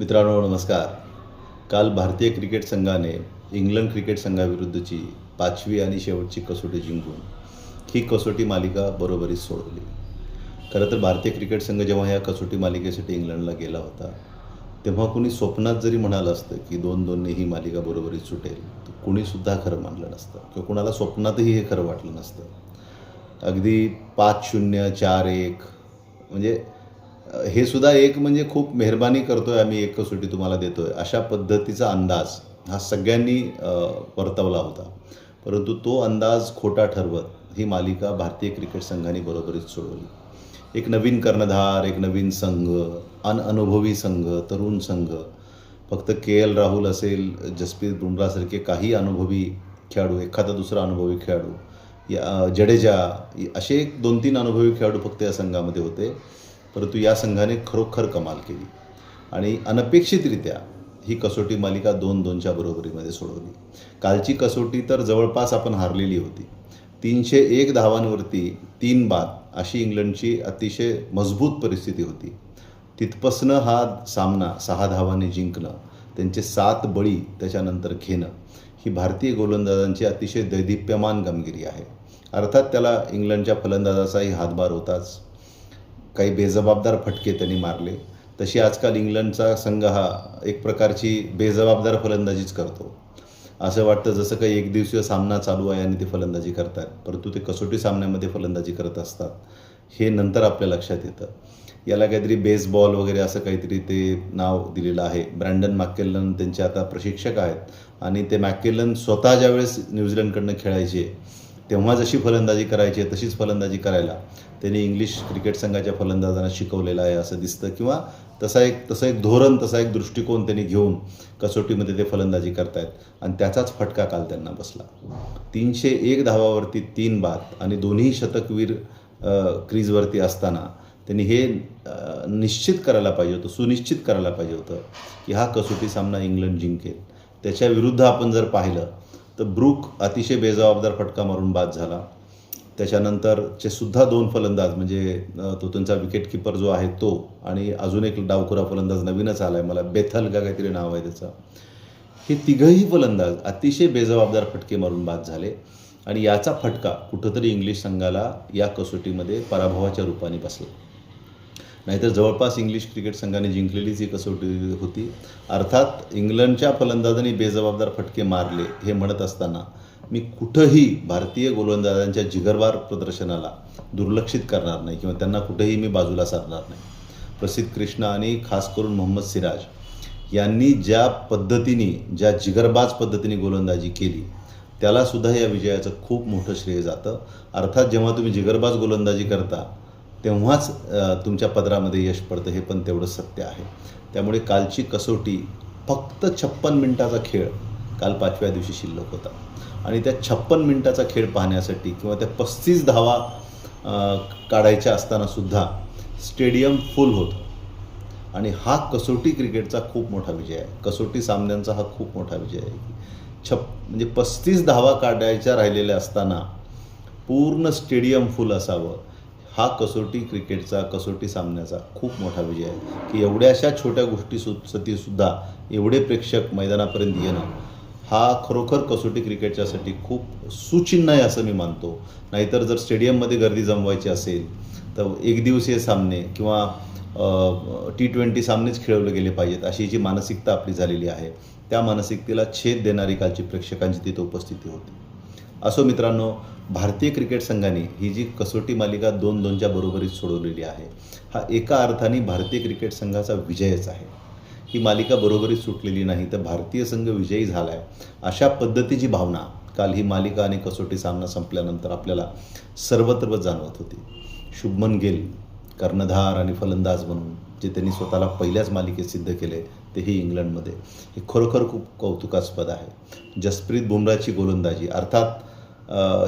मित्रांनो नमस्कार. काल भारतीय क्रिकेट संघाने इंग्लंड क्रिकेट संघाविरुद्धची पाचवी आणि शेवटची कसोटी जिंकून ही कसोटी मालिका बरोबरीत सोडवली. खरं तर भारतीय क्रिकेट संघ जेव्हा या कसोटी मालिकेसाठी इंग्लंडला गेला होता तेव्हा कुणी स्वप्नात जरी म्हणालं असतं की दोन दोनने ही मालिका बरोबरीत सुटेल तर कुणीसुद्धा खरं मानलं नसतं किंवा कुणाला स्वप्नातही हे खरं वाटलं नसतं. अगदी पाच शून्य चार एक म्हणजे हे सुद्धा एक म्हणजे खूप मेहरबानी करतोय आम्ही एक कसोटी तुम्हाला देतोय. अशा पद्धतीचा अंदाज हा सगळ्यांनी परतवला वर्तवला होता. परंतु तो अंदाज खोटा ठरवत ही मालिका भारतीय क्रिकेट संघाने बरोबरीच सोडवली. एक नवीन कर्णधार एक नवीन संघ अनअनुभवी संघ तरुण संघ फक्त के एल राहुल असेल जसप्रीत बुमरासारखे काही अनुभवी खेळाडू एखादा दुसरा अनुभवी खेळाडू या जडेजा असे एक दोन तीन अनुभवी खेळाडू फक्त या संघामध्ये होते. परंतु या संघाने खरोखर कमाल केली. आणि अनपेक्षितरित्या ही कसोटी मालिका दोन दोनच्या बरोबरीमध्ये सोडवली. कालची कसोटी तर जवळपास आपण हारलेली होती. तीनशे एक धावांवरती तीन बाद अशी इंग्लंडची अतिशय मजबूत परिस्थिती होती. तिथपासनं हा सामना सहा धावांनी जिंकणं त्यांचे सात बळी त्याच्यानंतर घेणं ही भारतीय गोलंदाजांची अतिशय दैदिप्यमान कामगिरी आहे. अर्थात त्याला इंग्लंडच्या फलंदाजाचाही हातभार होताच. काही बेजबाबदार फटके त्यांनी मारले. तशी आजकाल इंग्लंडचा संघ हा एक प्रकारची बेजबाबदार फलंदाजीच करतो. असं वाटतं जसं काही एक दिवसीय सामना चालू आहे आणि ते फलंदाजी करतात. परंतु ते कसोटी सामन्यामध्ये फलंदाजी करत असतात. हे नंतर आपल्या लक्षात येतं. याला काहीतरी बेसबॉल वगैरे असं काहीतरी ते नाव दिलेलं आहे. ब्रँडन मॅकेलन त्यांचे आता प्रशिक्षक आहेत. आणि ते मॅकेलन स्वतः ज्यावेळेस न्यूझीलंडकडनं खेळायचे तेव्हा जशी फलंदाजी करायची आहे तशीच फलंदाजी करायला. त्यांनी इंग्लिश क्रिकेट संघाच्या फलंदाजांना शिकवलेलं आहे असं दिसतं. किंवा तसा एक तसं एक धोरण तसा एक दृष्टिकोन त्यांनी घेऊन कसोटीमध्ये ते फलंदाजी करतायत. आणि त्याचाच फटका काल त्यांना बसला. तीनशे एक धावावरती तीन बाद आणि दोन्ही शतकवीर क्रीजवरती असताना त्यांनी हे निश्चित करायला पाहिजे होतं सुनिश्चित करायला पाहिजे होतं की हा कसोटी सामना इंग्लंड जिंकेल. त्याच्या विरुद्ध आपण जर पाहिलं तर ब्रूक अतिशय बेजबाबदार फटका मारून बाद झाला. त्याच्यानंतरचे सुद्धा दोन फलंदाज म्हणजे तो त्यांचा विकेटकीपर जो आहे तो आणि अजून एक डावखुरा फलंदाज नवीनच आला आहे मला बेथल का काहीतरी नाव आहे त्याचं. हे तिघही फलंदाज अतिशय बेजबाबदार फटके मारून बाद झाले आणि याचा फटका कुठंतरी इंग्लिश संघाला या कसोटीमध्ये पराभवाच्या रूपाने बसला. नाहीतर जवळपास इंग्लिश क्रिकेट संघाने जिंकलेलीच ही कसोटी होती. अर्थात इंग्लंडच्या फलंदाजांनी बेजबाबदार फटके मारले हे म्हणत असताना मी कुठंही भारतीय गोलंदाजांच्या जिगरवार प्रदर्शनाला दुर्लक्षित करणार नाही किंवा त्यांना कुठेही मी बाजूला सारणार नाही. प्रसिद्ध कृष्णा आणि खास करून मोहम्मद सिराज यांनी ज्या पद्धतीने ज्या जिगरबाज पद्धतीने गोलंदाजी केली त्यालासुद्धा या विजयाचं खूप मोठं श्रेय जातं. अर्थात जेव्हा तुम्ही जिगरबाज गोलंदाजी करता तेव्हाच तुमच्या पदरामध्ये यश पडतं हे पण तेवढं सत्य आहे. त्यामुळे कालची कसोटी फक्त छप्पन मिनिटाचा खेळ काल पाचव्या दिवशी शिल्लक होता. आणि त्या छप्पन मिनिटाचा खेळ पाहण्यासाठी किंवा त्या पस्तीस धावा काढायच्या असतानासुद्धा स्टेडियम फुल होतं. आणि हा कसोटी क्रिकेटचा खूप मोठा विजय आहे. कसोटी सामन्यांचा हा खूप मोठा विजय आहे. छप म्हणजे पस्तीस धावा काढायच्या राहिलेल्या असताना पूर्ण स्टेडियम फुल असावं. हा कसोटी क्रिकेटचा कसोटी सामन्याचा खूप मोठा विजय आहे. की एवढ्याशा छोट्या गोष्टी सु सुद्धा एवढे प्रेक्षक मैदानापर्यंत येणं हा खरोखर कसोटी क्रिकेटच्यासाठी खूप सुचिन्ह आहे असं मी मानतो. नाहीतर जर स्टेडियममध्ये गर्दी जमवायची असेल तर एकदिवसीय सामने किंवा टी ट्वेंटी सामनेच खेळवले गेले पाहिजेत अशी जी मानसिकता आपली झालेली आहे त्या मानसिकतेला छेद देणारी कालची प्रेक्षकांची तिथं उपस्थिती होती. असो मित्रांनो भारतीय क्रिकेट संघाने ही जी कसोटी मालिका दोन दोनच्या बरोबरीत सोडवलेली आहे हा एका अर्थाने भारतीय क्रिकेट संघाचा विजयच आहे. ही मालिका बरोबरीत सुटलेली नाही तर भारतीय संघ विजयी झाला आहे अशा पद्धतीची भावना काल ही मालिका आणि कसोटी सामना संपल्यानंतर आपल्याला सर्वत्र जाणवत होती. शुभमन गिल कर्णधार आणि फलंदाज म्हणून जे त्यांनी स्वतःला पहिल्याच मालिकेत सिद्ध केले तेही इंग्लंडमध्ये. हे खरोखर खूप कौतुकास्पद आहे. जसप्रीत बुमराची गोलंदाजी अर्थात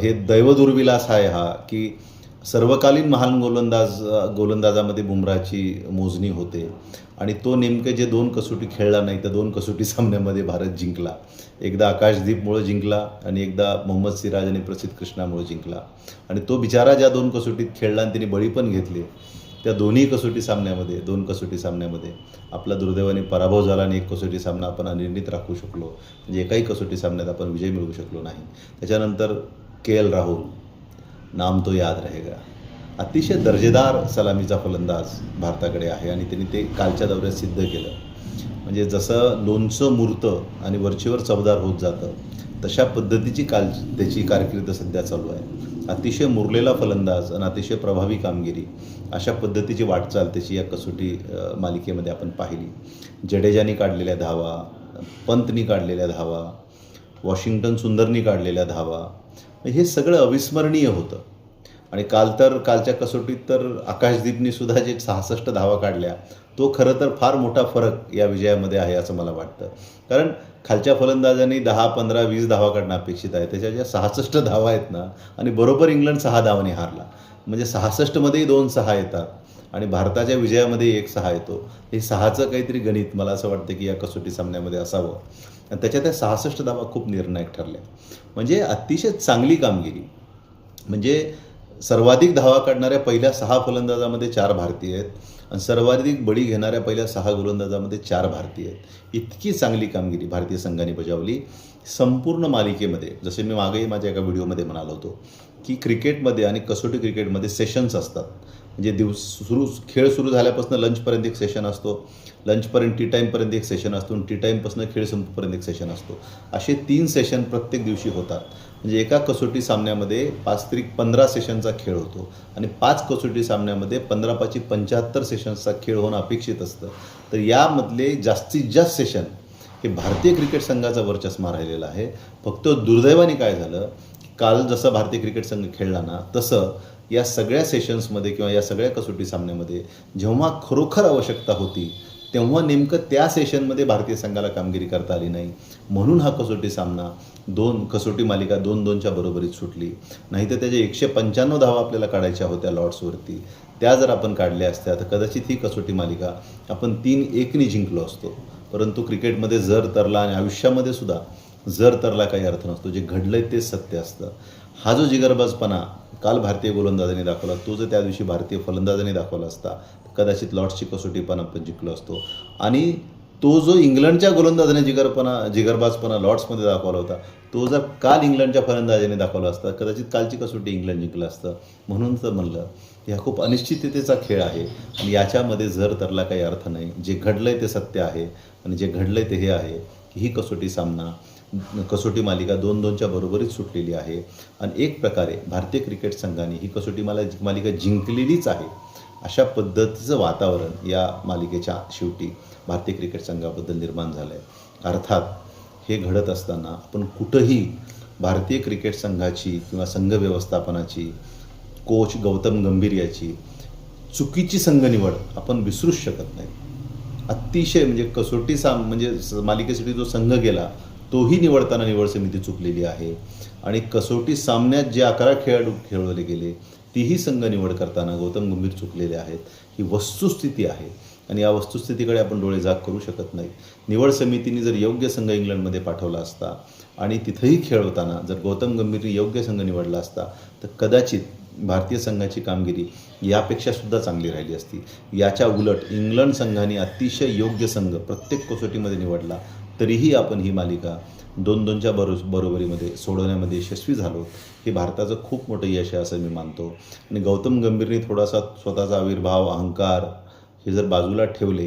हे दैवदुर्विलास आहे हा की सर्वकालीन महान गोलंदाज गोलंदाजामध्ये बुमराची मोजणी होते. आणि तो नेमके जे दोन कसोटी खेळला नाही तर दोन कसोटी सामन्यामध्ये भारत जिंकला. एकदा आकाशदीपमुळे जिंकला आणि एकदा मोहम्मद सिराज आणि प्रसिद्ध कृष्णामुळे जिंकला. आणि तो बिचारा ज्या दोन कसोटीत खेळला आणि त्यांनी बळी पण घेतली त्या दोन्ही कसोटी सामन्यामध्ये दोन कसोटी सामन्यामध्ये आपला दुर्दैवाने पराभव झाला आणि एक कसोटी सामना आपण अनिर्णित राखू शकलो. म्हणजे एकाही कसोटी सामन्यात आपण विजय मिळवू शकलो नाही. त्याच्यानंतर के एल राहुल नाम तो याद रहेगा. अतिशय दर्जेदार सलामीचा फलंदाज भारताकडे आहे आणि त्यांनी ते कालच्या दौऱ्यात सिद्ध केलं. म्हणजे जसं लोणचं मुरतं आणि वरचीवर चवदार होत जातं तशा पद्धतीची काल त्याची कारकीर्द सध्या चालू आहे. अतिशय मुरलेला फलंदाज आणि अतिशय प्रभावी कामगिरी अशा पद्धतीची वाटचाल त्याची या कसोटी मालिकेमध्ये आपण पाहिली. जडेजानी काढलेल्या धावा पंतनी काढलेल्या धावा वॉशिंग्टन सुंदरनी काढलेल्या धावा हे सगळं अविस्मरणीय होतं. आणि काल तर कालच्या कसोटीत तर आकाशदीपनी सुद्धा जे सहासष्ट धावा काढल्या तो खरं तर फार मोठा फरक या विजयामध्ये आहे असं मला वाटतं. कारण खालच्या फलंदाजांनी दहा पंधरा वीस धावा काढणं अपेक्षित आहे. त्याच्या ज्या सहासष्ट धावा आहेत ना आणि बरोबर इंग्लंड सहा धावाने हारला. म्हणजे सहासष्टमध्येही दोन सहा येतात आणि भारताच्या विजयामध्ये एक सहा येतो. हे सहाचं काहीतरी गणित मला असं वाटतं की या कसोटी सामन्यामध्ये असावं. आणि त्याच्या त्या सहासष्ट धावा खूप निर्णायक ठरल्या. म्हणजे अतिशय चांगली कामगिरी. म्हणजे सर्वाधिक धावा काढणाऱ्या पहिल्या सहा फलंदाजामध्ये चार भारतीय आहेत. आणि सर्वाधिक बळी घेणाऱ्या पहिल्या सहा गोलंदाजामध्ये चार भारतीय आहेत. इतकी चांगली कामगिरी भारतीय संघाने बजावली. संपूर्ण मालिकेमध्ये जसे मी मागेही माझ्या एका व्हिडिओमध्ये म्हणालो होतो की क्रिकेटमध्ये आणि कसोटी क्रिकेटमध्ये सेशन्स असतात. म्हणजे दिवस सुरू खेळ सुरू झाल्यापासून लंचपर्यंत एक सेशन असतो. लंचपर्यंत टी टाईमपर्यंत एक सेशन असतो आणि टी टाईमपासून खेळ संपेपर्यंत एक सेशन असतो. असे तीन सेशन प्रत्येक दिवशी होतात. म्हणजे एका कसोटी सामन्यामध्ये पाच त्रिक पंधरा सेशनचा खेळ होतो आणि पाच कसोटी सामन्यामध्ये पंधरा पाची पंच्याहत्तर सेशन्सचा खेळ होणं अपेक्षित असतं. तर यामधले जास्तीत जास्त सेशन हे भारतीय क्रिकेट संघाचा वर्चस्मा राहिलेला आहे. फक्त दुर्दैवाने काय झालं? काल जसं भारतीय क्रिकेट संघ खेळला ना तसं या सगळ्या सेशन्समध्ये किंवा या सगळ्या कसोटी सामन्यामध्ये जेव्हा खरोखर आवश्यकता होती तेव्हा नेमकं त्या सेशनमध्ये भारतीय संघाला कामगिरी करता आली नाही. म्हणून हा कसोटी सामना दोन कसोटी मालिका दोन दोनच्या बरोबरीत सुटली. नाही तर त्याच्या एकशे पंच्याण्णव धावा आपल्याला काढायच्या होत्या लॉर्ड्सवरती. त्या जर आपण काढल्या असत्या तर कदाचित ही कसोटी मालिका आपण तीन एकनी जिंकलो असतो. परंतु क्रिकेटमध्ये जर तरला आणि आयुष्यामध्ये सुद्धा जर तरला काही अर्थ नसतो जे घडलंय तेच सत्य असतं. हा जो जिगरबाजपणा काल भारतीय गोलंदाजाने दाखवला तो जर त्या दिवशी भारतीय फलंदाजाने दाखवला असता कदाचित लॉर्ड्सची कसोटी पण आपण जिंकलो असतो. आणि तो जो इंग्लंडच्या गोलंदाजाने जिगरपणा जिगरबाजपणा लॉर्ड्समध्ये दाखवला होता तो जर काल इंग्लंडच्या फलंदाजाने दाखवला असता कदाचित कालची कसोटी इंग्लंड जिंकलं असतं. म्हणून तर म्हणलं की हा खूप अनिश्चिततेचा खेळ आहे. आणि याच्यामध्ये जर तरला काही अर्थ नाही जे घडलं आहे ते सत्य आहे आणि जे घडलं आहे ते हे आहे की ही कसोटी सामना कसोटी मालिका दोन दोनच्या बरोबरीत सुटलेली आहे. आणि एक प्रकारे भारतीय क्रिकेट संघाने ही कसोटी माला मालिका जिंकलेलीच आहे. अशा पद्धतीचं वातावरण या मालिकेच्या शेवटी भारतीय क्रिकेट संघाबद्दल निर्माण झालं आहे अर्थात हे घडत असताना आपण कुठंही भारतीय क्रिकेट संघाची किंवा संघ व्यवस्थापनाची कोच गौतम गंभीर याची चुकीची संघ निवड आपण विसरूच शकत नाही. अतिशय म्हणजे कसोटी साम म्हणजे मालिकेसाठी जो संघ गेला तोही निवडताना निवड समिती चुकलेली आहे. आणि कसोटी सामन्यात जे अकरा खेळाडू खेळवले गेले तीही संघ निवड करताना गौतम गंभीर चुकलेले आहेत. ही वस्तुस्थिती आहे. आणि या वस्तुस्थितीकडे आपण डोळे जाग करू शकत नाही. निवड समितीने जर योग्य संघ इंग्लंडमध्ये पाठवला असता आणि तिथंही खेळवताना जर गौतम गंभीरने योग्य संघ निवडला असता तर कदाचित भारतीय संघाची कामगिरी यापेक्षा सुद्धा चांगली राहिली असती. याच्या उलट इंग्लंड संघाने अतिशय योग्य संघ प्रत्येक कसोटीमध्ये निवडला. तरीही आपण ही मालिका दोन दोनच्या बरो बरोबरीमध्ये सोडवण्यामध्ये यशस्वी झालो. हे भारताचं खूप मोठं यश आहे असं मी मानतो. आणि गौतम गंभीरने थोडासा स्वतःचा आविर्भाव अहंकार हे जर बाजूला ठेवले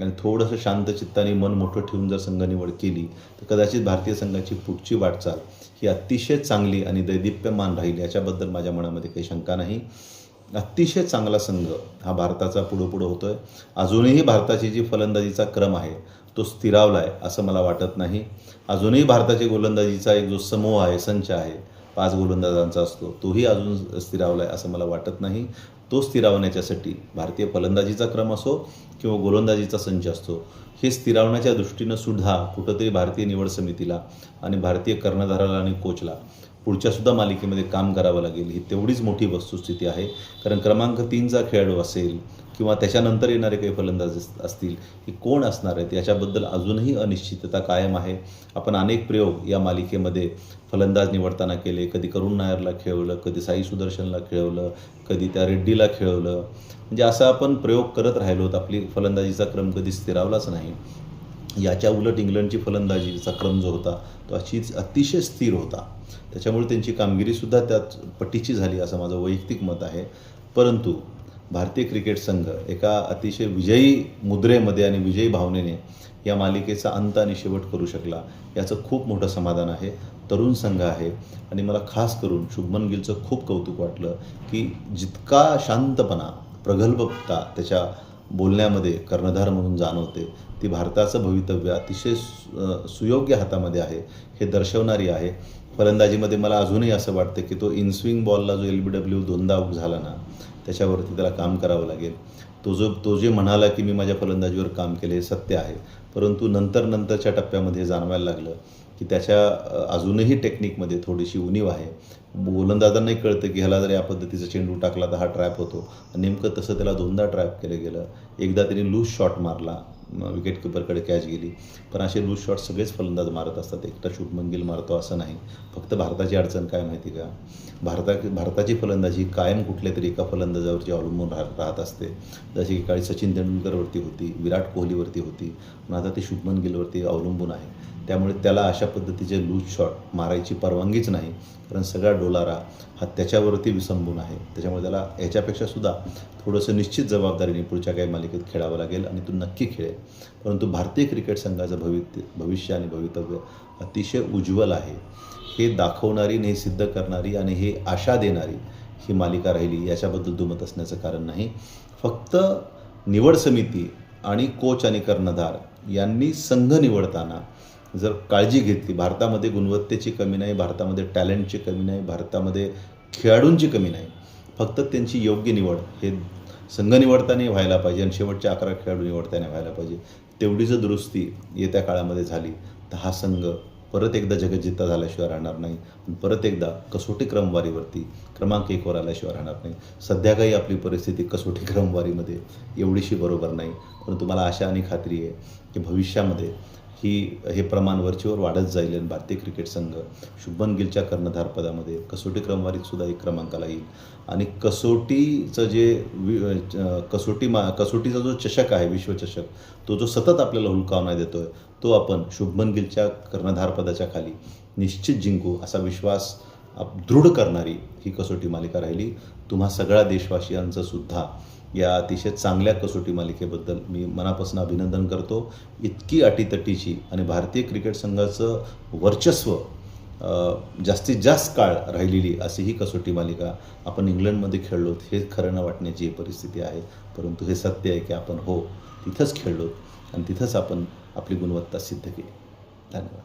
आणि थोडंसं शांत चित्ताने मन मोठं ठेवून जर संघ निवड केली तर कदाचित भारतीय संघाची पुढची वाटचाल ही अतिशय चांगली आणि दैदिप्यमान राहील याच्याबद्दल माझ्या मनामध्ये काही शंका नाही. अतिशय चांगला संघ हा भारताचा पुढं पुढं होतोय. अजूनही भारताची जी फलंदाजीचा क्रम आहे तो स्थिरावला आहे असं मला वाटत नाही. अजूनही भारताच्या गोलंदाजीचा एक जो समूह आहे संच आहे पाच गोलंदाजांचा असतो तोही अजून स्थिरावला आहे असं मला वाटत नाही. तो स्थिरावण्याच्यासाठी भारतीय फलंदाजीचा क्रम असो किंवा गोलंदाजीचा संच असतो हे स्थिरावण्याच्या दृष्टीनं सुद्धा कुठंतरी भारतीय निवड समितीला आणि भारतीय कर्णधाराला आणि कोचला पुढच्या सुद्धा मालिकेमध्ये काम करावं लागेल ही तेवढीच मोठी वस्तुस्थिती आहे. कारण क्रमांक तीनचा खेळाडू असेल किंवा त्याच्यानंतर येणारे काही फलंदाज अस- असतील की कोण असणार आहेत याच्याबद्दल अजूनही अनिश्चितता कायम आहे. आपण अनेक प्रयोग या मालिकेमध्ये फलंदाज निवडताना केले. कधी करुण नायरला खेळवलं कधी साई सुदर्शनला खेळवलं कधी त्या रेड्डीला खेळवलं. म्हणजे असा आपण प्रयोग करत राहिलो आपली फलंदाजीचा क्रम कधी स्थिरावलाच नाही. याच्या उलट इंग्लंडची फलंदाजीचा क्रम जो होता तो अशीच अतिशय स्थिर होता. त्याच्यामुळे त्यांची कामगिरीसुद्धा त्यात पटीची झाली असं माझं वैयक्तिक मत आहे. परंतु भारतीय क्रिकेट संघ एका अतिशय विजयी मुद्रेमध्ये आणि विजयी भावनेने या मालिकेचा अंत आणि शेवट करू शकला याचं खूप मोठं समाधान आहे. तरुण संघ आहे आणि मला खास करून शुभमन गिलचं खूप कौतुक वाटलं की जितका शांतपणा प्रगल्भता त्याच्या बोलण्यामध्ये कर्णधार म्हणून जाणवते ती भारताचं भवितव्य अतिशय सु सुयोग्य हातामध्ये आहे हे दर्शवणारी आहे. फलंदाजीमध्ये मला अजूनही असं वाटतं की तो इनस्विंग बॉलला जो एल बी डब्ल्यू दोनदा झाला ना त्याच्यावरती त्याला काम करावं लागेल. तो जो तो जे म्हणाला की मी माझ्या फलंदाजीवर काम केले हे सत्य आहे. परंतु नंतर नंतरच्या टप्प्यामध्ये जाणवायला लागलं की त्याच्या अजूनही टेक्निकमध्ये थोडीशी उणीव आहे. गोलंदाजांनाही कळतं की ह्याला जर या पद्धतीचा चेंडू टाकला तर हा ट्रॅप होतो. नेमकं तसं त्याला दोनदा ट्रॅप केलं गेलं. एकदा त्याने लूज शॉट मारला. विकेट किपरकडे कॅच गेली. पण असे लूज शॉट सगळेच फलंदाज मारत असतात. एकटा शुभमन गिल मारतो असं नाही. फक्त भारताची अडचण काय माहिती का? भारता भारताची फलंदाजी कायम कुठल्या तरी एका फलंदाजावरची अवलंबून राह राहत असते. जशी की काळी सचिन तेंडुलकरवरती होती विराट कोहलीवरती होती. पण आता ते शुभमन गिलवरती अवलंबून आहे. त्यामुळे त्याला अशा पद्धतीचे लूज शॉट मारायची परवानगीच नाही. कारण सगळा डोलारा हा त्याच्यावरती विसंबून आहे. त्याच्यामुळे त्याला याच्यापेक्षा सुद्धा थोडंसं निश्चित जबाबदारीने पुढच्या काही मालिकेत खेळावं लागेल आणि तो नक्की खेळेल. परंतु भारतीय क्रिकेट संघाचं भवित्य भविष्य आणि भवितव्य अतिशय उज्ज्वल आहे. हे दाखवणारी आणि हे सिद्ध करणारी आणि हे आशा देणारी ही मालिका राहिली याच्याबद्दल दुमत असण्याचं कारण नाही. फक्त निवड समिती आणि कोच आणि कर्णधार यांनी संघ निवडताना जर काळजी घेतली भारतामध्ये गुणवत्तेची कमी नाही भारतामध्ये टॅलेंटची कमी नाही भारतामध्ये खेळाडूंची कमी नाही फक्त त्यांची योग्य निवड हे संघ निवडताना व्हायला पाहिजे आणि शेवटच्या अकरा खेळाडू निवडताना व्हायला पाहिजे. तेवढी जर दुरुस्ती येत्या काळामध्ये झाली तर हा संघ परत एकदा जगज्जिता झाल्याशिवाय राहणार नाही. परत एकदा कसोटी क्रमवारीवरती क्रमांक एकवर आल्याशिवाय राहणार नाही. सध्या काही आपली परिस्थिती कसोटी क्रमवारीमध्ये एवढीशी बरोबर नाही. परंतु मला आशा आणि खात्री आहे की भविष्यामध्ये ही हे प्रमाण वरचीवर वाढत जाईल आणि भारतीय क्रिकेट संघ शुभमन गिलच्या कर्णधारपदामध्ये कसोटी क्रमवारीत सुद्धा एक क्रमांकाला येईल. आणि कसोटीचं जे वि कसोटी मा कसोटीचा जो चषक आहे विश्वचषक तो जो सतत आपल्याला हुलकावना देतो आहे तो आपण शुभमन गिलच्या कर्णधारपदाच्या खाली निश्चित जिंकू असा विश्वास दृढ करणारी ही कसोटी मालिका राहिली. तुम्हा सगळ्या देशवासियांचं सुद्धा या अतिशय चांगल्या कसोटी मालिकेबद्दल मी मनापासून अभिनंदन करतो. इतकी अटीतटीची आणि भारतीय क्रिकेट संघाचं वर्चस्व जास्तीत जास्त काळ राहिलेली अशी ही कसोटी मालिका आपण इंग्लंडमध्ये खेळलो हे खरं न वाटण्याची परिस्थिती आहे. परंतु हे सत्य आहे की आपण हो तिथंच खेळलो आणि तिथंच आपण आपली गुणवत्ता सिद्ध केली. धन्यवाद.